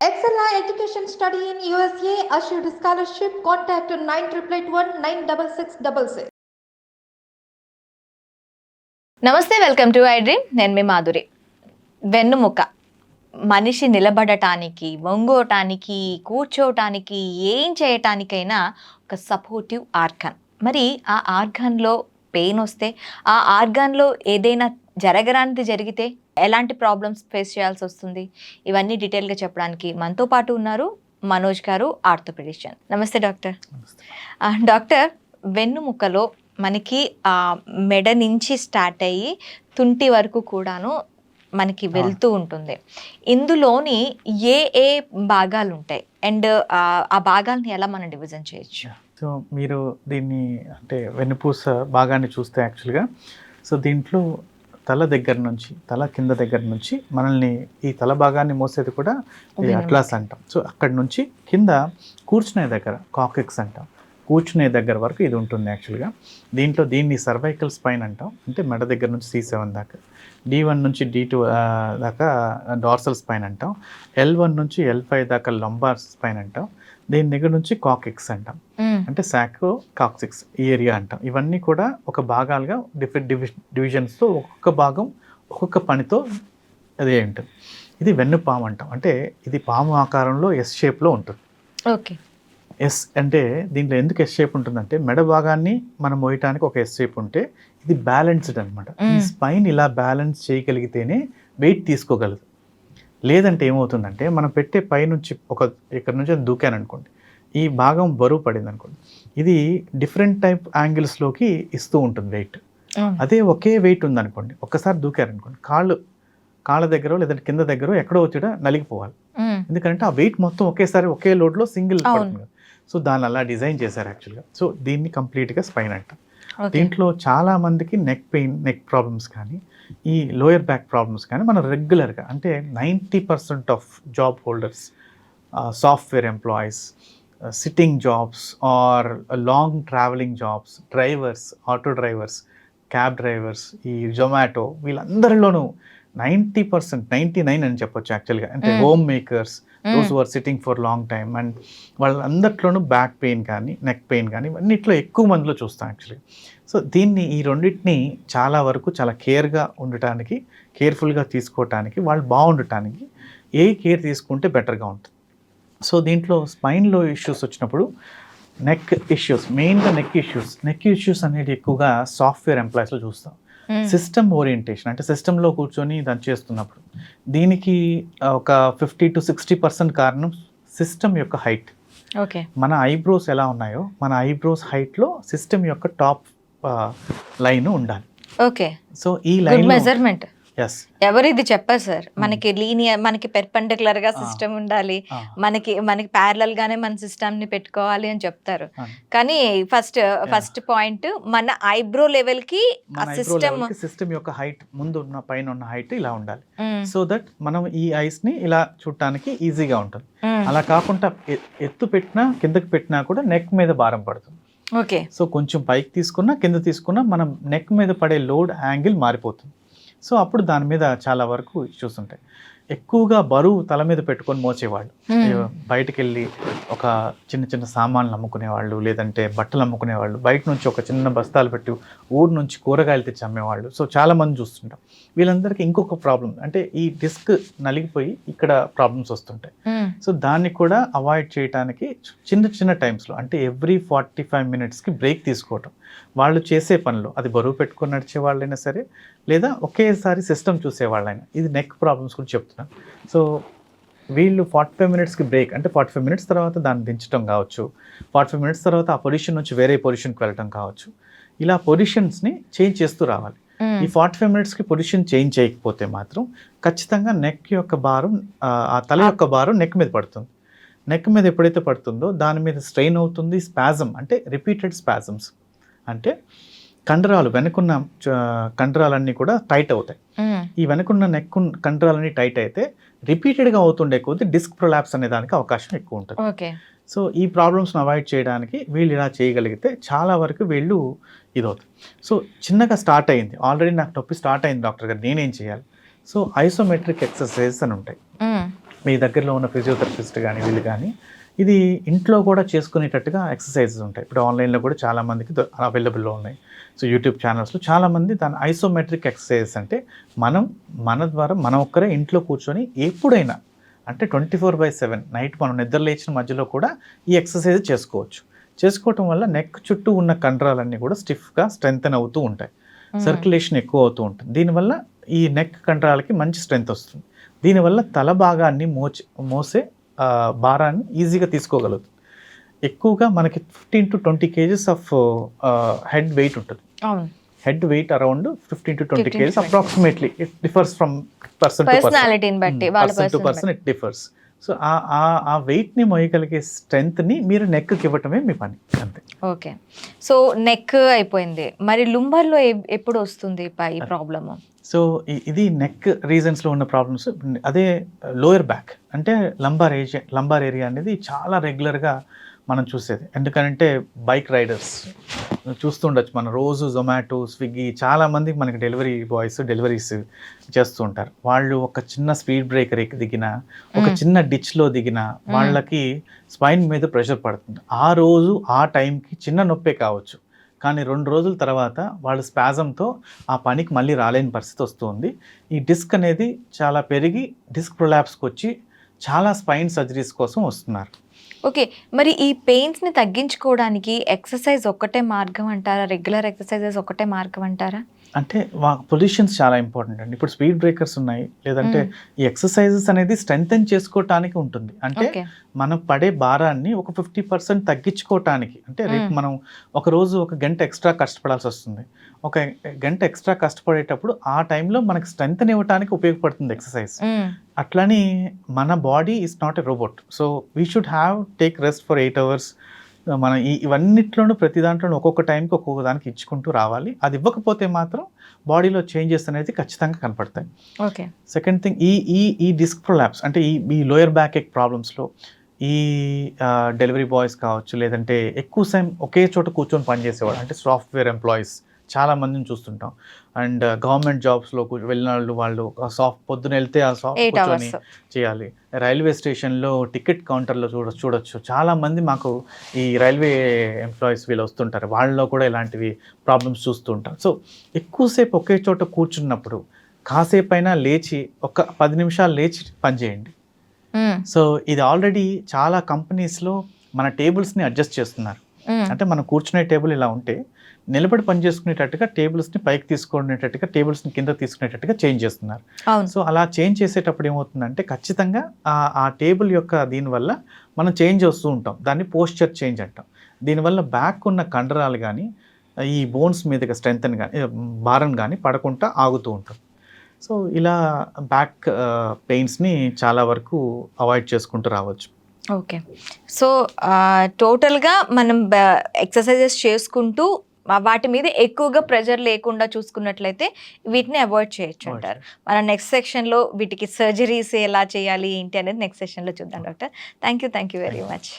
Excella Education Study in USA assured scholarship. Contact 9881 96666. నమస్తే welcome to I dream నేను మీ మాధురి వెన్నుముక మనిషి నిలబడటానికి వంగోటానికి కూర్చోటానికి ఏం చేయటానికైనా ఒక సపోర్టివ్ ఆర్గాన్ మరి ఆ ఆర్గాన్లో పెయిన్ వస్తే ఆ ఆర్గాన్లో ఏదైనా జరగరానిది జరిగితే ఎలాంటి ప్రాబ్లమ్స్ ఫేస్ చేయాల్సి వస్తుంది? ఇవన్నీ డీటెయిల్గా చెప్పడానికి మనతో పాటు ఉన్నారు మనోజ్ గారు ఆర్థోపెడిషియన్ నమస్తే డాక్టర్. డాక్టర్ వెన్నుముకలో మనకి మెడ నుంచి స్టార్ట్ అయ్యి తుంటి వరకు కూడాను మనకి వెళ్తూ ఉంటుంది. ఇందులోని ఏ ఏ భాగాలు ఉంటాయి? అండ్ ఆ భాగాలను ఎలా మనం డివిజన్ చేయొచ్చు? సో మీరు దీన్ని అంటే వెన్నుపూస భాగాన్ని చూస్తే యాక్చువల్గా సో దీంట్లో తల దగ్గర నుంచి తల కింద దగ్గర నుంచి మనల్ని ఈ తల భాగాన్ని మోసేది కూడా. అట్లాస్ అంటాం. సో అక్కడ నుంచి కింద కూర్చునే దగ్గర కాకెక్స్ అంటాం. కూర్చునే దగ్గర వరకు ఇది ఉంటుంది యాక్చువల్గా. దీంట్లో దీన్ని సర్వైకల్ స్పైన్ అంటాం. అంటే మెడ దగ్గర నుంచి సి సెవెన్ దాకా. డి వన్ నుంచి డి టూ దాకా డార్సల్ స్పైన్ అంటాం. ఎల్ వన్ నుంచి ఎల్ ఫైవ్ దాకా లొంబార్ స్పైన్ అంటాం. దీని దగ్గర నుంచి కాకెక్స్ అంటాం. అంటే సాక్రో కాక్సిక్స్ ఈ ఏరియా అంటాం. ఇవన్నీ కూడా ఒక భాగాలుగా డిఫరెంట్ డివి డివిజన్స్తో ఒక్కొక్క భాగం ఒక్కొక్క పనితో అదే ఉంటుంది. ఇది వెన్ను పాము అంటాం. అంటే ఇది పాము ఆకారంలో ఎస్ షేప్లో ఉంటుంది. ఓకే. ఎస్ అంటే దీంట్లో ఎందుకు ఎస్ షేప్ ఉంటుందంటే మెడ భాగాన్ని మనం మోయటానికి ఒక ఎస్ షేప్ ఉంటే ఇది బ్యాలెన్స్డ్ అనమాట ఈ. స్పైన్ ఇలా బ్యాలెన్స్ చేయగలిగితేనే వెయిట్ తీసుకోగలదు. లేదంటే ఏమవుతుందంటే మనం పెట్టే పైనుంచి ఒక ఇక్కడ నుంచి దూకాను అనుకోండి. ఈ భాగం బరువు పడింది అనుకోండి. ఇది డిఫరెంట్ టైప్ యాంగిల్స్లోకి ఇస్తూ ఉంటుంది వెయిట్ అదే ఒకే వెయిట్ ఉందనుకోండి ఒక్కసారి దూకారనుకోండి కాళ్ళు కాళ్ళ దగ్గర లేదంటే కింద దగ్గర ఎక్కడో వచ్చి నలిగిపోవాలి. ఎందుకంటే ఆ వెయిట్ మొత్తం ఒకేసారి ఒకే లోడ్లో సింగిల్. పడుతుంది. సో దాన్ని అలా డిజైన్ చేశారు యాక్చువల్గా సో దీన్ని కంప్లీట్గా స్పైన్ అంటాం. దీంట్లో చాలా మందికి నెక్ పెయిన్ నెక్ ప్రాబ్లమ్స్ కానీ ఈ లోయర్ బ్యాక్ ప్రాబ్లమ్స్ కానీ మనం రెగ్యులర్గా అంటే ninety percent of job holders software employees sitting jobs or long travelling jobs drivers auto drivers cab drivers ఈ జొమాటో వీళ్ళందరిలోనూ నైంటీ పర్సెంట్ నైంటీ నైన్ అని చెప్పొచ్చు యాక్చువల్గా అంటే. Home makers those hmm. Are sitting for long time and వాళ్ళందరిలోనూ back pain కానీ neck pain కానీ ఇవన్నిట్లో ఎక్కువ మందిలో చూస్తాం యాక్చువల్లీ సో దీన్ని ఈ రెండింటిని చాలా వరకు చాలా కేర్గా ఉండటానికి కేర్ఫుల్గా తీసుకోవటానికి వాళ్ళు బాగుండటానికి ఏ కేర్ తీసుకుంటే బెటర్గా ఉంటుంది సో దీంట్లో స్పైన్లో ఇష్యూస్ వచ్చినప్పుడు నెక్ ఇష్యూస్ మెయిన్గా నెక్ ఇష్యూస్ నెక్ ఇష్యూస్ అనేది ఎక్కువగా సాఫ్ట్వేర్ ఎంప్లాయీస్లో చూస్తాం. సిస్టమ్ ఓరియంటేషన్ అంటే సిస్టంలో కూర్చొని దాన్ని చేస్తున్నప్పుడు. దీనికి ఒక ఫిఫ్టీ టు సిక్స్టీ పర్సెంట్ కారణం సిస్టమ్ యొక్క హైట్ ఓకే మన ఐబ్రోస్ ఎలా ఉన్నాయో మన ఐబ్రోస్ హైట్లో సిస్టమ్ యొక్క టాప్ లైన్ ఉండాలి. ఓకే సో ఈ లైన్ మెజర్మెంట్ ఎవరు ఇది చెప్పారు సార్. మనకి లీనియర్ మనకి పెర్పెండికులర్గా సిస్టమ్ ఉండాలి. మనకి మనకి ప్యారలల్ గానే మన సిస్టమ్ని పెట్టుకోవాలి అని చెప్తారు. కానీ ఫస్ట్ ఫస్ట్ పాయింట్ మన ఐబ్రో లెవెల్కి ఆ సిస్టమ్ సిస్టమ్ యొక్క హైట్ ముందు ఉన్న పైన ఉన్న హైట్ ఇలా ఉండాలి. సో దట్ మనం ఈ ఐస్ని ఇలా చూడటానికి ఈజీగా ఉంటుంది. అలా కాకుండా ఎత్తు పెట్టినా కిందకి పెట్టినా కూడా నెక్ మీద భారం పడుతుంది ఓకే సో కొంచెం పైకి తీసుకున్నా కింద తీసుకున్నా మనం నెక్ మీద పడే లోడ్ యాంగిల్ మారిపోతుంది. సో అప్పుడు దాని మీద చాలా వరకు ఇష్యూస్ ఉంటాయి. ఎక్కువగా బరువు తల మీద పెట్టుకొని మోసేవాళ్ళు. బయటికి వెళ్ళి ఒక చిన్న చిన్న సామాన్లు అమ్ముకునేవాళ్ళు లేదంటే బట్టలు అమ్ముకునేవాళ్ళు బయట నుంచి ఒక చిన్న బస్తాలు పెట్టి ఊరు నుంచి కూరగాయలు తెచ్చి అమ్మేవాళ్ళు. సో చాలా మంది చూస్తుంటాం. వీళ్ళందరికీ ఇంకొక ప్రాబ్లం అంటే ఈ డిస్క్ నలిగిపోయి ఇక్కడ ప్రాబ్లమ్స్ వస్తుంటాయి. సో దాన్ని కూడా అవాయిడ్ చేయడానికి చిన్న చిన్న టైమ్స్లో అంటే ఎవ్రీ ఫార్టీ ఫైవ్ మినిట్స్కి బ్రేక్ తీసుకోవటం. వాళ్ళు చేసే పనిలో అది బరువు పెట్టుకొని నడిచే వాళ్ళైనా సరే లేదా ఒకేసారి సిస్టమ్ చూసే వాళ్ళైనా ఇది నెక్ ప్రాబ్లమ్స్ కూడా సో వీళ్ళు ఫార్టీ ఫైవ్ మినిట్స్కి బ్రేక్ అంటే ఫార్టీ ఫైవ్ మినిట్స్ తర్వాత దాన్ని దించడం కావచ్చు. ఫార్టీ ఫైవ్ మినిట్స్ తర్వాత ఆ పొజిషన్ నుంచి వేరే పొజిషన్కి వెళ్ళటం కావచ్చు. ఇలా పొజిషన్స్ని చేంజ్ చేస్తూ రావాలి. ఈ ఫార్టీ ఫైవ్ మినిట్స్కి పొజిషన్ చేంజ్ చేయకపోతే మాత్రం ఖచ్చితంగా నెక్ యొక్క భారం ఆ, తల యొక్క భారం నెక్ మీద పడుతుంది. నెక్ మీద ఎప్పుడైతే పడుతుందో దాని మీద స్ట్రెయిన్ అవుతుంది స్పాజమ్ అంటే రిపీటెడ్ స్పాజమ్స్ అంటే కండరాలు వెనుకున్న కండరాలన్నీ కూడా టైట్ అవుతాయి. ఈ వెనుకున్న నెక్ కండరాలన్నీ టైట్ అయితే రిపీటెడ్గా అవుతుండే కొద్దీ డిస్క్ ప్రొలాప్స్ అనే దానికి అవకాశం ఎక్కువ ఉంటుంది. ఓకే. సో ఈ ప్రాబ్లమ్స్ని అవాయిడ్ చేయడానికి వీళ్ళు ఇలా చేయగలిగితే చాలా వరకు వీళ్ళు ఇదవుతుంది సో చిన్నగా స్టార్ట్ అయింది. ఆల్రెడీ నాకు నొప్పి స్టార్ట్ అయింది డాక్టర్ గారు. నేనేం చేయాలి? సో ఐసోమెట్రిక్ ఎక్సర్సైజెస్ అని ఉంటాయి. మీ దగ్గరలో ఉన్న ఫిజియోథెరపిస్ట్ కానీ వీళ్ళు కానీ ఇది ఇంట్లో కూడా చేసుకునేటట్టుగా ఎక్సర్సైజెస్ ఉంటాయి. ఇప్పుడు ఆన్లైన్లో కూడా చాలా మందికి అవైలబుల్లో ఉన్నాయి. సో యూట్యూబ్ ఛానల్స్లో చాలా మంది దాని ఐసోమెట్రిక్ ఎక్సర్సైజెస్ అంటే మనం మన ద్వారా మనం ఒక్కరే ఇంట్లో కూర్చొని ఎప్పుడైనా అంటే twenty four by seven night మనం నిద్ర లేచిన మధ్యలో కూడా ఈ ఎక్సర్సైజ్ చేసుకోవచ్చు. చేసుకోవటం వల్ల నెక్ చుట్టూ ఉన్న కండరాలన్నీ కూడా స్టిఫ్గా స్ట్రెంగ్తన్ అవుతూ ఉంటాయి. సర్క్యులేషన్ ఎక్కువ అవుతూ ఉంటుంది. దీనివల్ల ఈ నెక్ కండరాలకి మంచి స్ట్రెంగ్త్ వస్తుంది. దీనివల్ల తల భాగాన్ని మోచి మోసే భారాన్ని ఈజీగా తీసుకోగలుగుతుంది ఎక్కువగా మనకి fifteen to twenty kgs of head weight ఉంటుంది. Head weight around fifteen to twenty 15 to kgs 20. Approximately it differs from person to person to person it differs so ఆ ఆ- వెయిట్ని మోయగలిగే స్ట్రెంగ్త్ని మీరు నెక్కి ఇవ్వటమే మీ పని అంతే. ఓకే. సో నెక్ అయిపోయింది. మరి లుంబర్లో ఎప్పుడు వస్తుంది ఈ ప్రాబ్లమ్? సో ఇది నెక్ రీజన్స్లో ఉన్న ప్రాబ్లమ్స్ అదే లోయర్ బ్యాక్ అంటే లంబార్ ఏరియా లంబార్ ఏరియా అనేది చాలా రెగ్యులర్గా మనం చూసేది. ఎందుకంటే బైక్ రైడర్స్ చూస్తుండొచ్చు మన. రోజు జొమాటో స్విగ్గీ చాలా మంది మనకి డెలివరీ బాయ్స్ డెలివరీస్ చేస్తూ ఉంటారు వాళ్ళు ఒక చిన్న స్పీడ్ బ్రేకర్ ఎక్కి దిగిన ఒక. చిన్న డిచ్లో దిగిన వాళ్ళకి స్పైన్ మీద ప్రెషర్ పడుతుంది. ఆ రోజు ఆ టైంకి చిన్న నొప్పే కావచ్చు. కానీ రెండు రోజుల తర్వాత వాళ్ళ స్పాజంతో ఆ పనికి మళ్ళీ రాలేని పరిస్థితి వస్తుంది. ఈ డిస్క్ అనేది చాలా పెరిగి డిస్క్ ప్రొలాప్స్కి వచ్చి చాలా స్పైన్ సర్జరీస్ కోసం వస్తున్నారు. ఓకే మరి ఈ పెయిన్స్ని తగ్గించుకోవడానికి ఎక్సర్సైజ్ ఒక్కటే మార్గం అంటారా? రెగ్యులర్ ఎక్సర్సైజెస్ ఒకటే మార్గం అంటారా? అంటే పొజిషన్స్ చాలా ఇంపార్టెంట్ అండి. ఇప్పుడు స్పీడ్ బ్రేకర్స్ ఉన్నాయి. లేదంటే ఈ ఎక్సర్సైజెస్ అనేది స్ట్రెంగ్తన్ చేసుకోవటానికి ఉంటుంది. అంటే మనం పడే భారాన్ని ఒక ఫిఫ్టీ పర్సెంట్ తగ్గించుకోవటానికి అంటే రేపు. మనం ఒక రోజు ఒక గంట ఎక్స్ట్రా కష్టపడాల్సి వస్తుంది. ఒక గంట ఎక్స్ట్రా కష్టపడేటప్పుడు ఆ టైంలో మనకి స్ట్రెంగ్త్ ఇవ్వడానికి ఉపయోగపడుతుంది ఎక్సర్సైజ్ అట్లని మన body is not a robot so we should have take rest for eight hours మనం ఈ ఇవన్నిట్లోనూ ప్రతి దాంట్లోనూ ఒక్కొక్క టైంకి ఒక్కొక్క దానికి ఇచ్చుకుంటూ రావాలి. అది ఇవ్వకపోతే మాత్రం బాడీలో చేంజెస్ అనేది ఖచ్చితంగా కనపడతాయి. ఓకే. సెకండ్ థింగ్ ఈ ఈ ఈ డిస్క్ ప్రొలాప్స్ అంటే ఈ ఈ లోయర్ బ్యాక్ ఎక్ ప్రాబ్లమ్స్లో ఈ డెలివరీ బాయ్స్ కావచ్చు లేదంటే ఎక్కువ టైం ఒకే చోట కూర్చొని పనిచేసేవాడు అంటే సాఫ్ట్వేర్ ఎంప్లాయీస్ చాలా మందిని చూస్తుంటాం. అండ్ గవర్నమెంట్ జాబ్స్లో వెళ్ళిన వాళ్ళు వాళ్ళు సాఫ్ట్ పొద్దున వెళ్తే ఆ సాఫ్ట్ కూర్చొని చేయాలి. రైల్వే స్టేషన్లో టికెట్ కౌంటర్లో చూడ చూడొచ్చు. చాలా మంది మాకు ఈ రైల్వే ఎంప్లాయీస్ వీళ్ళు వస్తుంటారు. వాళ్ళలో కూడా ఇలాంటివి ప్రాబ్లమ్స్ చూస్తుంటాం సో ఎక్కువసేపు ఒకే చోట కూర్చున్నప్పుడు కాసేపు అయినా లేచి ఒక పది నిమిషాలు లేచి పనిచేయండి సో ఇది ఆల్రెడీ చాలా కంపెనీస్లో మన టేబుల్స్ని అడ్జస్ట్ చేస్తున్నారు. అంటే మనం కూర్చునే టేబుల్ ఇలా ఉంటే నిలబడి పని చేసుకునేటట్టుగా టేబుల్స్ని పైకి తీసుకునేటట్టుగా టేబుల్స్ని కింద తీసుకునేటట్టుగా చేంజ్ చేస్తున్నారు. సో అలా చేంజ్ చేసేటప్పుడు ఏమవుతుందంటే ఖచ్చితంగా ఆ ఆ టేబుల్ యొక్క దీనివల్ల మనం చేంజ్ వస్తూ ఉంటాం. దాన్ని పోస్చర్ చేంజ్ అంటాం. దీనివల్ల బ్యాక్ ఉన్న కండరాలు కానీ ఈ బోన్స్ మీదకి స్ట్రెంగ్త్ కానీ భారం కానీ పడకుండా ఆగుతూ ఉంటాం. సో ఇలా బ్యాక్ పెయిన్స్ని చాలా వరకు అవాయిడ్ చేసుకుంటూ రావచ్చు. ఓకే. సో టోటల్గా మనం ఎక్సర్సైజెస్ చేసుకుంటూ వాటి మీద ఎక్కువగా ప్రెజర్ లేకుండా చూసుకున్నట్లయితే వీటిని అవాయిడ్ చేయొచ్చు అంటారు. మన నెక్స్ట్ సెక్షన్లో వీటికి సర్జరీస్ ఎలా చేయాలి ఏంటి అనేది నెక్స్ట్ సెషన్లో చూద్దాం doctor. Thank you thank you very much.